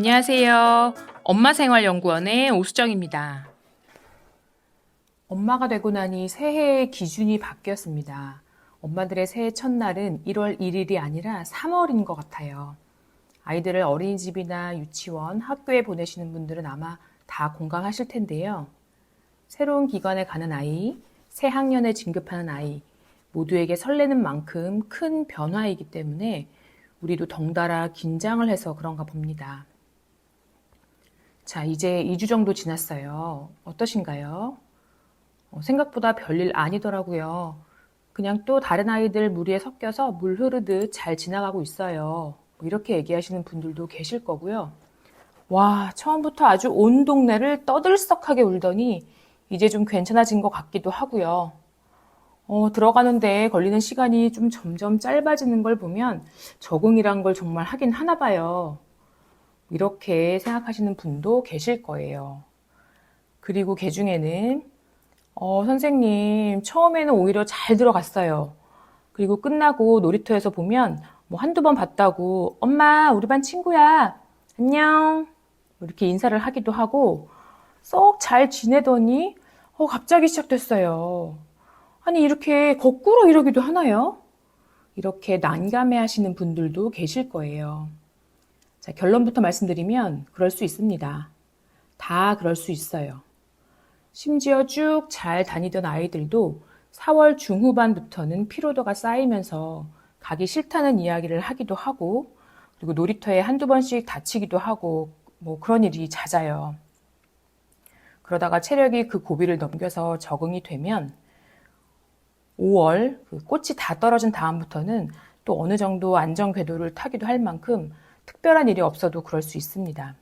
안녕하세요. 엄마생활연구원의 오수정입니다. 엄마가 되고 나니 새해의 기준이 바뀌었습니다. 엄마들의 새해 첫날은 1월 1일이 아니라 3월인 것 같아요. 아이들을 어린이집이나 유치원, 학교에 보내시는 분들은 아마 다 공감하실 텐데요. 새로운 기관에 가는 아이, 새 학년에 진급하는 아이, 모두에게 설레는 만큼 큰 변화이기 때문에 우리도 덩달아 긴장을 해서 그런가 봅니다. 자, 이제 2주 정도 지났어요. 어떠신가요? 어, 생각보다 별일 아니더라고요. 그냥 또 다른 아이들 무리에 섞여서 물 흐르듯 잘 지나가고 있어요. 뭐 이렇게 얘기하시는 분들도 계실 거고요. 와, 처음부터 아주 온 동네를 떠들썩하게 울더니 이제 좀 괜찮아진 것 같기도 하고요. 어, 들어가는데 걸리는 시간이 좀 점점 짧아지는 걸 보면 적응이란 걸 정말 하긴 하나 봐요. 이렇게 생각하시는 분도 계실 거예요. 그리고 개 중에는 어, 선생님, 처음에는 오히려 잘 들어갔어요. 그리고 끝나고 놀이터에서 보면 뭐 한두 번 봤다고 엄마, 우리 반 친구야. 안녕. 이렇게 인사를 하기도 하고 썩 잘 지내더니 어, 갑자기 시작됐어요. 아니, 이렇게 거꾸로 이러기도 하나요? 이렇게 난감해 하시는 분들도 계실 거예요. 자, 결론부터 말씀드리면 그럴 수 있습니다. 다 그럴 수 있어요. 심지어 쭉 잘 다니던 아이들도 4월 중후반부터는 피로도가 쌓이면서 가기 싫다는 이야기를 하기도 하고 그리고 놀이터에 한두 번씩 다치기도 하고 뭐 그런 일이 잦아요. 그러다가 체력이 그 고비를 넘겨서 적응이 되면 5월 그 꽃이 다 떨어진 다음부터는 또 어느 정도 안전 궤도를 타기도 할 만큼 특별한 일이 없어도 그럴 수 있습니다.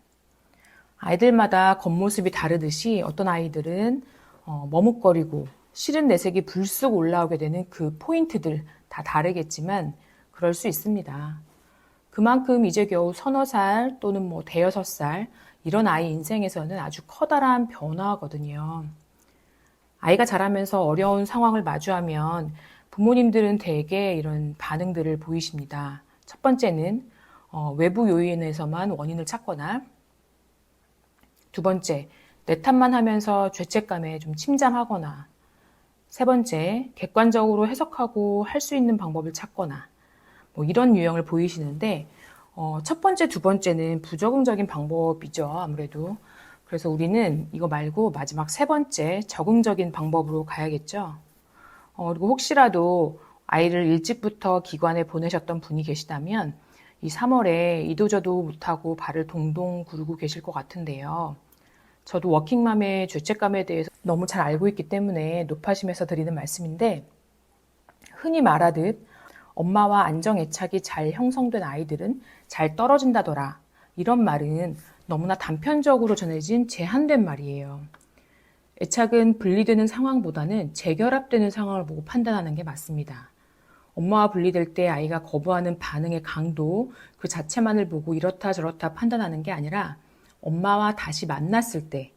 아이들마다 겉모습이 다르듯이 어떤 아이들은 어, 머뭇거리고 싫은 내색이 불쑥 올라오게 되는 그 포인트들 다 다르겠지만 그럴 수 있습니다. 그만큼 이제 겨우 서너 살 또는 뭐 대여섯 살 이런 아이 인생에서는 아주 커다란 변화거든요. 아이가 자라면서 어려운 상황을 마주하면 부모님들은 대개 이런 반응들을 보이십니다. 첫 번째는 어, 외부 요인에서만 원인을 찾거나 두 번째, 내 탓만 하면서 죄책감에 좀 침잠하거나 세 번째, 객관적으로 해석하고 할 수 있는 방법을 찾거나 뭐 이런 유형을 보이시는데 어, 첫 번째, 두 번째는 부적응적인 방법이죠. 아무래도. 그래서 우리는 이거 말고 마지막 세 번째 적응적인 방법으로 가야겠죠. 어, 그리고 혹시라도 아이를 일찍부터 기관에 보내셨던 분이 계시다면 이 3월에 이도저도 못하고 발을 동동 구르고 계실 것 같은데요. 저도 워킹맘의 죄책감에 대해서 너무 잘 알고 있기 때문에 높아심에서 드리는 말씀인데 흔히 말하듯 엄마와 안정 애착이 잘 형성된 아이들은 잘 떨어진다더라. 이런 말은 너무나 단편적으로 전해진 제한된 말이에요. 애착은 분리되는 상황보다는 재결합되는 상황을 보고 판단하는 게 맞습니다. 엄마와 분리될 때 아이가 거부하는 반응의 강도 그 자체만을 보고 이렇다 저렇다 판단하는 게 아니라 엄마와 다시 만났을 때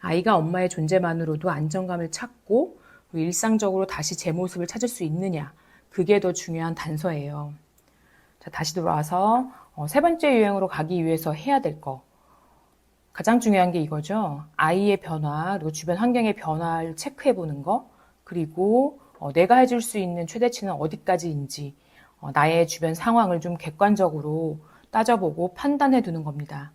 아이가 엄마의 존재만으로도 안정감을 찾고 일상적으로 다시 제 모습을 찾을 수 있느냐 그게 더 중요한 단서예요. 자, 다시 돌아와서 어, 세 번째 유형으로 가기 위해서 해야 될 거. 가장 중요한 게 이거죠. 아이의 변화, 그리고 주변 환경의 변화를 체크해 보는 거, 그리고 어, 내가 해줄 수 있는 최대치는 어디까지인지, 어, 나의 주변 상황을 좀 객관적으로 따져보고 판단해 두는 겁니다.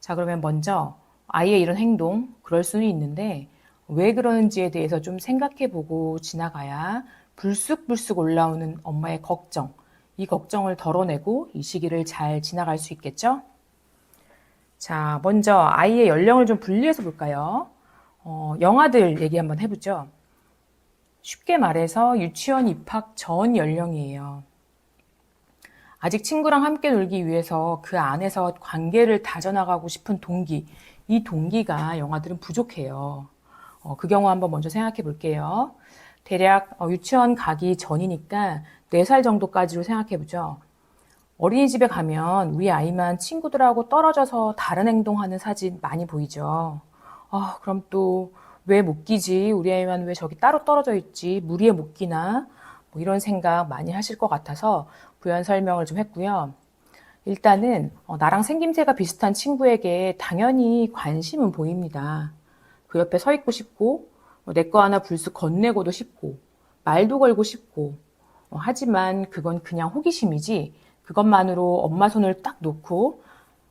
자, 그러면 먼저 아이의 이런 행동, 그럴 수는 있는데, 왜 그러는지에 대해서 좀 생각해 보고 지나가야 불쑥불쑥 올라오는 엄마의 걱정, 이 걱정을 덜어내고 이 시기를 잘 지나갈 수 있겠죠? 자, 먼저 아이의 연령을 좀 분리해서 볼까요? 어, 영아들 얘기 한번 해보죠. 쉽게 말해서 유치원 입학 전 연령이에요. 아직 친구랑 함께 놀기 위해서 그 안에서 관계를 다져나가고 싶은 동기, 이 동기가 영아들은 부족해요. 어, 그 경우 한번 먼저 생각해 볼게요. 대략 어, 유치원 가기 전이니까 4살 정도까지로 생각해 보죠. 어린이집에 가면 우리 아이만 친구들하고 떨어져서 다른 행동하는 사진 많이 보이죠. 아, 그럼 또 왜 못 끼지? 우리 아이만 왜 저기 따로 떨어져 있지? 무리에 못 끼나? 뭐 이런 생각 많이 하실 것 같아서 부연 설명을 좀 했고요. 일단은 어, 나랑 생김새가 비슷한 친구에게 당연히 관심은 보입니다. 그 옆에 서 있고 싶고 내 거 하나 불쑥 건네고도 싶고 말도 걸고 싶고 어, 하지만 그건 그냥 호기심이지 그것만으로 엄마 손을 딱 놓고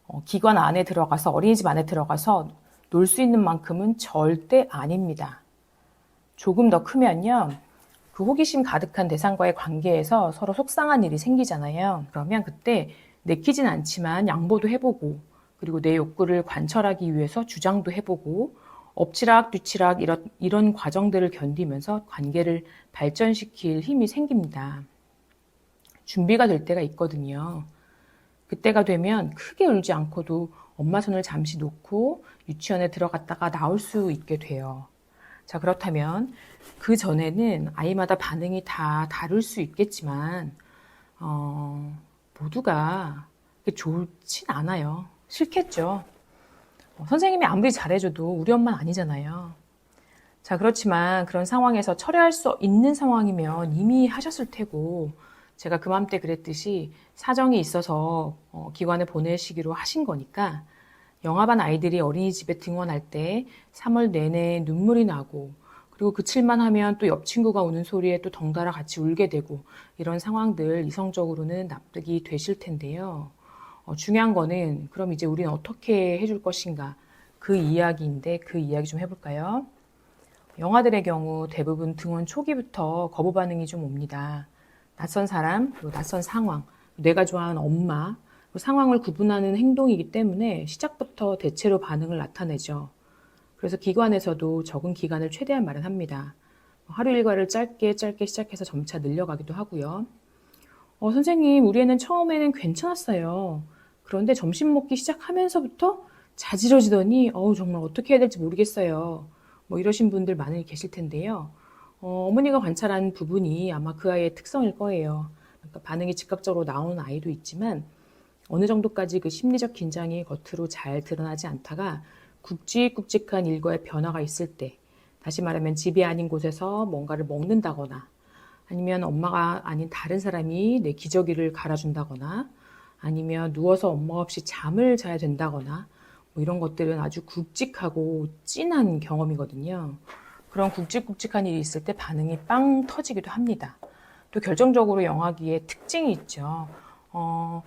어, 기관 안에 들어가서 어린이집 안에 들어가서 놀 수 있는 만큼은 절대 아닙니다. 조금 더 크면요. 그 호기심 가득한 대상과의 관계에서 서로 속상한 일이 생기잖아요. 그러면 그때 내키진 않지만 양보도 해보고 그리고 내 욕구를 관철하기 위해서 주장도 해보고 엎치락 뒤치락 이런, 이런 과정들을 견디면서 관계를 발전시킬 힘이 생깁니다. 준비가 될 때가 있거든요. 그때가 되면 크게 울지 않고도 엄마 손을 잠시 놓고 유치원에 들어갔다가 나올 수 있게 돼요. 자, 그렇다면 그 전에는 아이마다 반응이 다 다를 수 있겠지만, 어, 모두가 좋진 않아요. 싫겠죠. 어, 선생님이 아무리 잘해줘도 우리 엄마는 아니잖아요. 자, 그렇지만 그런 상황에서 철회할 수 있는 상황이면 이미 하셨을 테고, 제가 그맘때 그랬듯이 사정이 있어서 어, 기관에 보내시기로 하신 거니까, 영아반 아이들이 어린이집에 등원할 때 3월 내내 눈물이 나고 그리고 그칠만 하면 또 옆 친구가 우는 소리에 또 덩달아 같이 울게 되고 이런 상황들 이성적으로는 납득이 되실 텐데요. 어, 중요한 거는 그럼 이제 우리는 어떻게 해줄 것인가 그 이야기인데 그 이야기 좀 해볼까요? 영아들의 경우 대부분 등원 초기부터 거부 반응이 좀 옵니다. 낯선 사람, 그리고 낯선 상황, 내가 좋아하는 엄마, 그 상황을 구분하는 행동이기 때문에 시작부터 대체로 반응을 나타내죠. 그래서 기관에서도 적응 기간을 최대한 마련합니다. 하루 일과를 짧게 짧게 시작해서 점차 늘려가기도 하고요. 어, 선생님, 우리 애는 처음에는 괜찮았어요. 그런데 점심 먹기 시작하면서부터 자지러지더니, 어우, 정말 어떻게 해야 될지 모르겠어요. 뭐 이러신 분들 많이 계실 텐데요. 어, 어머니가 관찰한 부분이 아마 그 아이의 특성일 거예요. 그러니까 반응이 즉각적으로 나오는 아이도 있지만, 어느 정도까지 그 심리적 긴장이 겉으로 잘 드러나지 않다가 굵직굵직한 일과의 변화가 있을 때, 다시 말하면 집이 아닌 곳에서 뭔가를 먹는다거나, 아니면 엄마가 아닌 다른 사람이 내 기저귀를 갈아준다거나, 아니면 누워서 엄마 없이 잠을 자야 된다거나, 뭐 이런 것들은 아주 굵직하고 진한 경험이거든요. 그런 굵직굵직한 일이 있을 때 반응이 빵 터지기도 합니다. 또 결정적으로 영화기의 특징이 있죠. 어,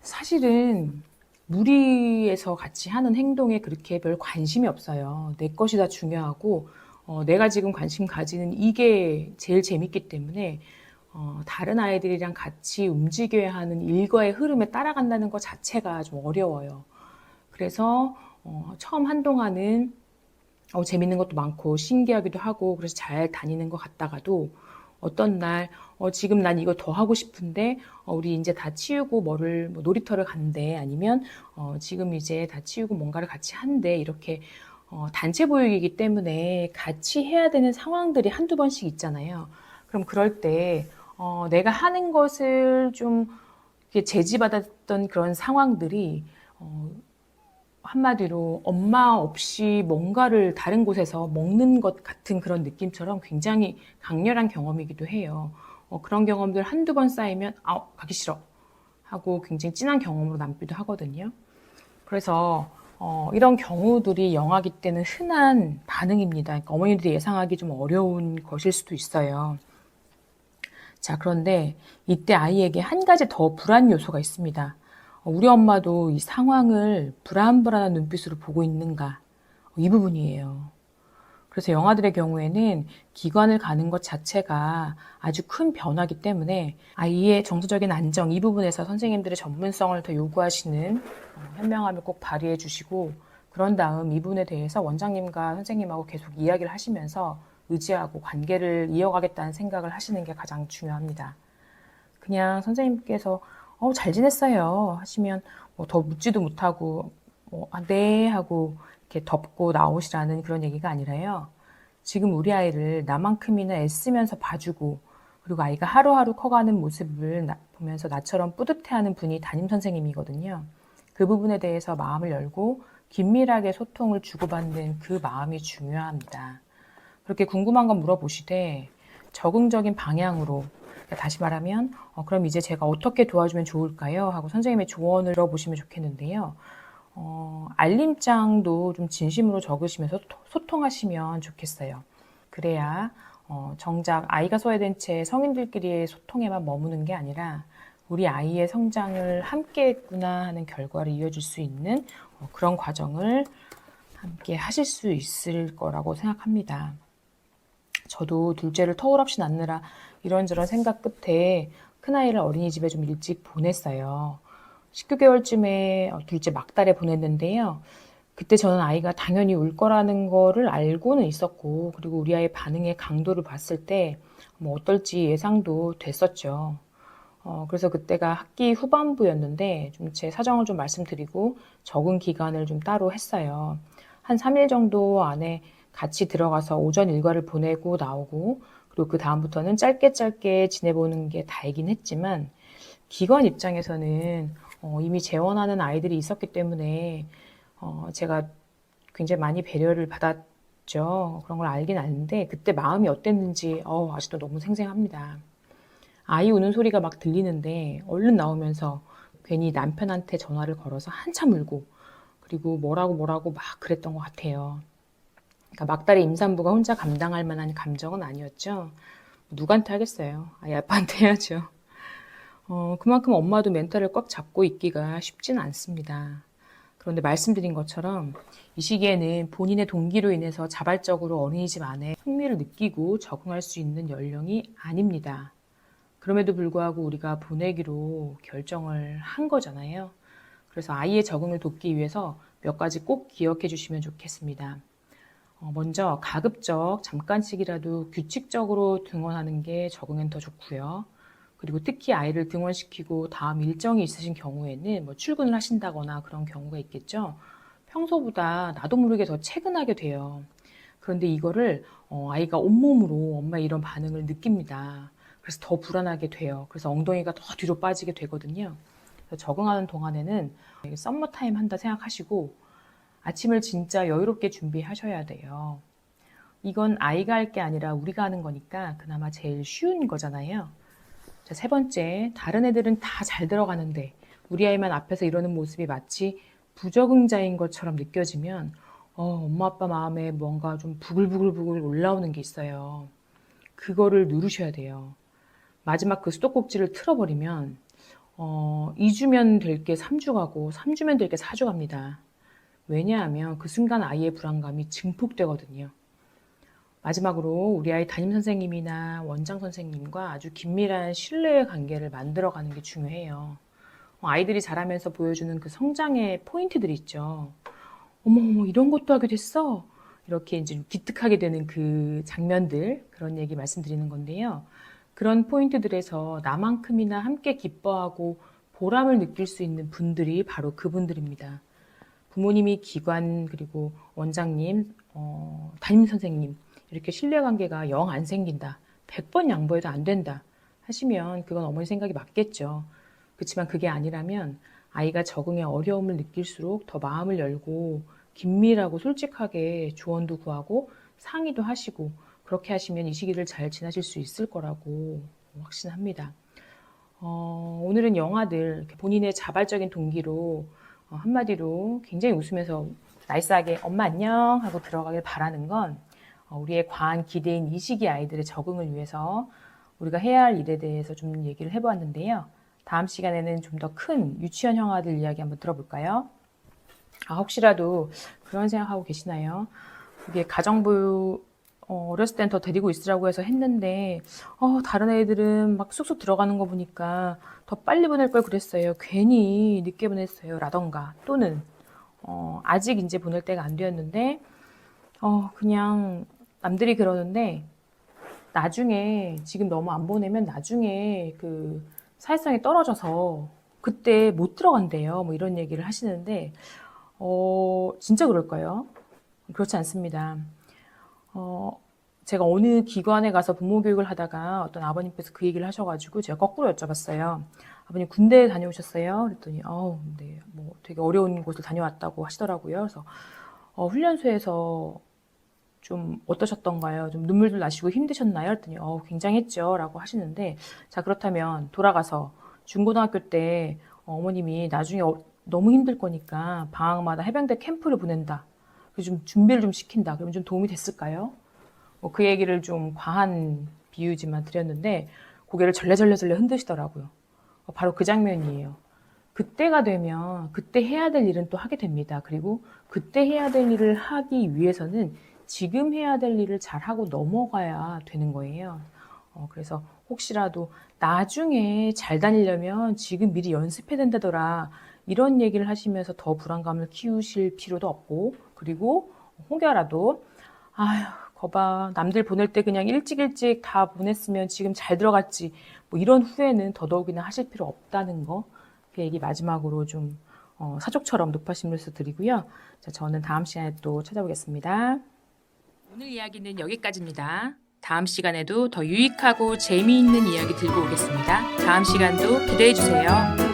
사실은 무리에서 같이 하는 행동에 그렇게 별 관심이 없어요. 내 것이 다 중요하고 어, 내가 지금 관심 가지는 이게 제일 재밌기 때문에 어, 다른 아이들이랑 같이 움직여야 하는 일과의 흐름에 따라간다는 것 자체가 좀 어려워요. 그래서 어, 처음 한동안은 어, 재밌는 것도 많고 신기하기도 하고 그래서 잘 다니는 것 같다가도 어떤 날 어, 지금 난 이거 더 하고 싶은데 어, 우리 이제 다 치우고 뭐를 뭐 놀이터를 간대 아니면 어, 지금 이제 다 치우고 뭔가를 같이 한대 이렇게 어, 단체 보육이기 때문에 같이 해야 되는 상황들이 한두 번씩 있잖아요. 그럼 그럴 때 어, 내가 하는 것을 좀 제지받았던 그런 상황들이 어, 한마디로 엄마 없이 뭔가를 다른 곳에서 먹는 것 같은 그런 느낌처럼 굉장히 강렬한 경험이기도 해요. 어, 그런 경험들 한두 번 쌓이면 아 가기 싫어 하고 굉장히 진한 경험으로 남기도 하거든요. 그래서 어, 이런 경우들이 영아기 때는 흔한 반응입니다. 그러니까 어머니들이 예상하기 좀 어려운 것일 수도 있어요. 자, 그런데 이때 아이에게 한 가지 더 불안 요소가 있습니다. 어, 우리 엄마도 이 상황을 불안불안한 눈빛으로 보고 있는가? 어, 이 부분이에요. 그래서 영아들의 경우에는 기관을 가는 것 자체가 아주 큰 변화기 때문에 아이의 정서적인 안정 이 부분에서 선생님들의 전문성을 더 요구하시는 어, 현명함을 꼭 발휘해 주시고 그런 다음 이 부분에 대해서 원장님과 선생님하고 계속 이야기를 하시면서 의지하고 관계를 이어가겠다는 생각을 하시는 게 가장 중요합니다. 그냥 선생님께서 어, 잘 지냈어요 하시면 뭐 더 묻지도 못하고 뭐, 아, 네 하고 이렇게 덮고 나오시라는 그런 얘기가 아니라요. 지금 우리 아이를 나만큼이나 애쓰면서 봐주고 그리고 아이가 하루하루 커가는 모습을 나- 보면서 나처럼 뿌듯해하는 분이 담임 선생님이거든요. 그 부분에 대해서 마음을 열고 긴밀하게 소통을 주고받는 그 마음이 중요합니다. 그렇게 궁금한 건 물어보시되 적응적인 방향으로 다시 말하면 어, 그럼 이제 제가 어떻게 도와주면 좋을까요? 하고 선생님의 조언을 들어보시면 좋겠는데요. 어, 알림장도 좀 진심으로 적으시면서 토- 소통하시면 좋겠어요. 그래야 어, 정작 아이가 소외된 채 성인들끼리의 소통에만 머무는 게 아니라 우리 아이의 성장을 함께 했구나 하는 결과를 이어질 수 있는 어, 그런 과정을 함께 하실 수 있을 거라고 생각합니다. 저도 둘째를 터울 없이 낳느라 이런저런 생각 끝에 큰아이를 어린이집에 좀 일찍 보냈어요. 19개월쯤에 둘째 막달에 보냈는데요. 그때 저는 아이가 당연히 울 거라는 거를 알고는 있었고, 그리고 우리 아이의 반응의 강도를 봤을 때, 뭐 어떨지 예상도 됐었죠. 어, 그래서 그때가 학기 후반부였는데, 좀 제 사정을 좀 말씀드리고, 적응 기간을 좀 따로 했어요. 한 3일 정도 안에 같이 들어가서 오전 일과를 보내고 나오고, 그리고 그 다음부터는 짧게 짧게 지내보는 게 다이긴 했지만, 기관 입장에서는 어, 이미 재원하는 아이들이 있었기 때문에, 어, 제가 굉장히 많이 배려를 받았죠. 그런 걸 알긴 아는데, 그때 마음이 어땠는지, 어, 아직도 너무 생생합니다. 아이 우는 소리가 막 들리는데, 얼른 나오면서 괜히 남편한테 전화를 걸어서 한참 울고, 그리고 뭐라고 뭐라고 막 그랬던 것 같아요. 그러니까 막달의 임산부가 혼자 감당할 만한 감정은 아니었죠. 누구한테 하겠어요. 아이 아빠한테 해야죠. 어, 그만큼 엄마도 멘탈을 꽉 잡고 있기가 쉽진 않습니다. 그런데 말씀드린 것처럼 이 시기에는 본인의 동기로 인해서 자발적으로 어린이집 안에 흥미를 느끼고 적응할 수 있는 연령이 아닙니다. 그럼에도 불구하고 우리가 보내기로 결정을 한 거잖아요. 그래서 아이의 적응을 돕기 위해서 몇 가지 꼭 기억해 주시면 좋겠습니다. 어, 먼저 가급적 잠깐씩이라도 규칙적으로 등원하는 게 적응엔 더 좋고요. 그리고 특히 아이를 등원시키고 다음 일정이 있으신 경우에는 뭐 출근을 하신다거나 그런 경우가 있겠죠. 평소보다 나도 모르게 더 체근하게 돼요. 그런데 이거를 어, 아이가 온몸으로 엄마의 이런 반응을 느낍니다. 그래서 더 불안하게 돼요. 그래서 엉덩이가 더 뒤로 빠지게 되거든요. 그래서 적응하는 동안에는 썸머 타임 한다 생각하시고 아침을 진짜 여유롭게 준비하셔야 돼요. 이건 아이가 할 게 아니라 우리가 하는 거니까 그나마 제일 쉬운 거잖아요. 자, 세 번째, 다른 애들은 다 잘 들어가는데 우리 아이만 앞에서 이러는 모습이 마치 부적응자인 것처럼 느껴지면 어, 엄마 아빠 마음에 뭔가 좀 부글부글부글 올라오는 게 있어요. 그거를 누르셔야 돼요. 마지막 그 수도꼭지를 틀어버리면 어, 2주면 될 게 3주 가고 3주면 될 게 4주 갑니다. 왜냐하면 그 순간 아이의 불안감이 증폭되거든요. 마지막으로 우리 아이 담임 선생님이나 원장 선생님과 아주 긴밀한 신뢰의 관계를 만들어가는 게 중요해요. 어, 아이들이 자라면서 보여주는 그 성장의 포인트들이 있죠. 어머, 어머, 이런 것도 하게 됐어? 이렇게 이제 좀 기특하게 되는 그 장면들, 그런 얘기 말씀드리는 건데요. 그런 포인트들에서 나만큼이나 함께 기뻐하고 보람을 느낄 수 있는 분들이 바로 그분들입니다. 부모님이 기관, 그리고 원장님, 어, 담임 선생님, 이렇게 신뢰관계가 영 안 생긴다. 100번 양보해도 안 된다. 하시면 그건 어머니 생각이 맞겠죠. 그렇지만 그게 아니라면 아이가 적응에 어려움을 느낄수록 더 마음을 열고 긴밀하고 솔직하게 조언도 구하고 상의도 하시고 그렇게 하시면 이 시기를 잘 지나실 수 있을 거라고 확신합니다. 어, 오늘은 영화들 본인의 자발적인 동기로 어, 한마디로 굉장히 웃으면서 나이스하게 엄마 안녕 하고 들어가길 바라는 건 어, 우리의 과한 기대인 이 시기 아이들의 적응을 위해서 우리가 해야 할 일에 대해서 좀 얘기를 해보았는데요. 다음 시간에는 좀 더 큰 유치원 형아들 이야기 한번 들어볼까요? 아, 혹시라도 그런 생각하고 계시나요? 이게 가정부 어, 어렸을 땐 더 데리고 있으라고 해서 했는데 어, 다른 애들은 막 쑥쑥 들어가는 거 보니까 더 빨리 보낼 걸 그랬어요. 괜히 늦게 보냈어요. 라던가 또는 어, 아직 이제 보낼 때가 안 되었는데 어, 그냥 남들이 그러는데 나중에 지금 너무 안 보내면 나중에 그 사회성이 떨어져서 그때 못 들어간대요. 뭐 이런 얘기를 하시는데 어, 진짜 그럴까요? 그렇지 않습니다. 어, 제가 어느 기관에 가서 부모 교육을 하다가 어떤 아버님께서 그 얘기를 하셔가지고 제가 거꾸로 여쭤봤어요. 아버님 군대 다녀오셨어요? 그랬더니 어우, 네, 뭐 되게 어려운 곳을 다녀왔다고 하시더라고요. 그래서 어, 훈련소에서 좀 어떠셨던가요? 좀 눈물도 나시고 힘드셨나요? 했더니 어, 굉장했죠. 라고 하시는데 자, 그렇다면 돌아가서 중고등학교 때 어머님이 나중에 어- 너무 힘들 거니까 방학마다 해병대 캠프를 보낸다. 좀 준비를 좀 시킨다. 그러면 좀 도움이 됐을까요? 뭐 그 얘기를 좀 과한 비유지만 드렸는데 고개를 절레절레절레 흔드시더라고요. 어, 바로 그 장면이에요. 그때가 되면 그때 해야 될 일은 또 하게 됩니다. 그리고 그때 해야 될 일을 하기 위해서는 지금 해야 될 일을 잘하고 넘어가야 되는 거예요. 어, 그래서 혹시라도 나중에 잘 다니려면 지금 미리 연습해야 된다더라. 이런 얘기를 하시면서 더 불안감을 키우실 필요도 없고, 그리고 혹여라도, 아휴, 거봐. 남들 보낼 때 그냥 일찍 일찍 다 보냈으면 지금 잘 들어갔지. 뭐 이런 후회는 더더욱이나 하실 필요 없다는 거. 그 얘기 마지막으로 좀 어, 사족처럼 높아심으로써 드리고요. 자, 저는 다음 시간에 또 찾아오겠습니다. 오늘 이야기는 여기까지입니다. 다음 시간에도 더 유익하고 재미있는 이야기 들고 오겠습니다. 다음 시간도 기대해 주세요.